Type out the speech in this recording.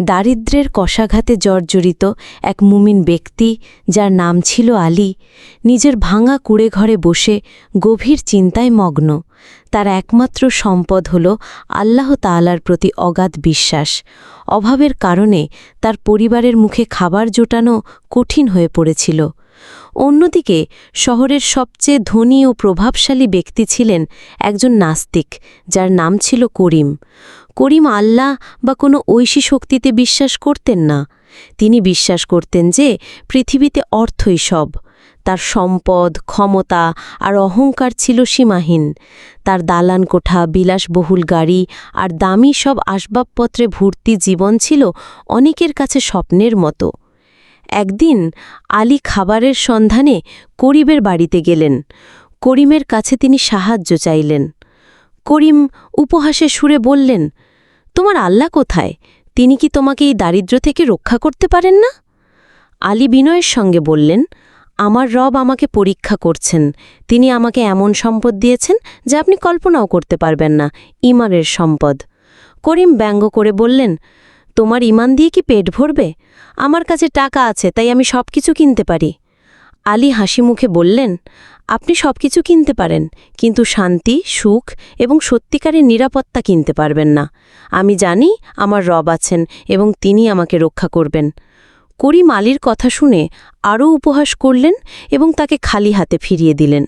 দারিদ্র্যের কষাঘাতে জর্জরিত এক মুমিন ব্যক্তি, যার নাম ছিল আলী, নিজের ভাঙা কুড়ে ঘরে বসে গভীর চিন্তায় মগ্ন। তার একমাত্র সম্পদ হল আল্লাহ তাআলার প্রতি অগাধ বিশ্বাস। অভাবের কারণে তার পরিবারের মুখে খাবার জোটানো কঠিন হয়ে পড়েছিল। অন্যদিকে, শহরের সবচেয়ে ধনী ও প্রভাবশালী ব্যক্তি ছিলেন একজন নাস্তিক, যার নাম ছিল করিম। করিম আল্লাহ বা কোনো ঐশী শক্তিতে বিশ্বাস করতেন না। তিনি বিশ্বাস করতেন যে পৃথিবীতে অর্থই সব। তার সম্পদ, ক্ষমতা আর অহংকার ছিল সীমাহীন। তার দালান কোঠা, বিলাসবহুল গাড়ি আর দামি সব আসবাবপত্রে ভর্তি জীবন ছিল অনেকের কাছে স্বপ্নের মতো। একদিন আলী খাবারের সন্ধানে করিমের বাড়িতে গেলেন। করিমের কাছে তিনি সাহায্য চাইলেন। করিম উপহাসে সুরে বললেন তোমার আল্লাহ কোথায়? তিনি কি তোমাকে এই দারিদ্র্য থেকে রক্ষা করতে পারেন না? আলী বিনয়ের সঙ্গে বললেন, আমার রব আমাকে পরীক্ষা করছেন। তিনি আমাকে এমন সম্পদ দিয়েছেন যা আপনি কল্পনাও করতে পারবেন না, ইমানের সম্পদ। করিম ব্যঙ্গ করে বললেন, তোমার ইমান দিয়ে কি পেট ভরবে? আমার কাছে টাকা আছে, তাই আমি সব কিছু কিনতে পারি। আলী হাসি মুখে বললেন আপনি সব কিছু কিনতে পারেন, কিন্তু শান্তি, সুখ এবং সত্যিকারের নিরাপত্তা কিনতে পারবেন না। আমি জানি আমার রব আছেন এবং তিনি আমাকে রক্ষা করবেন। করিম আলীর কথা শুনে আরও উপহাস করলেন এবং তাকে খালি হাতে ফিরিয়ে দিলেন।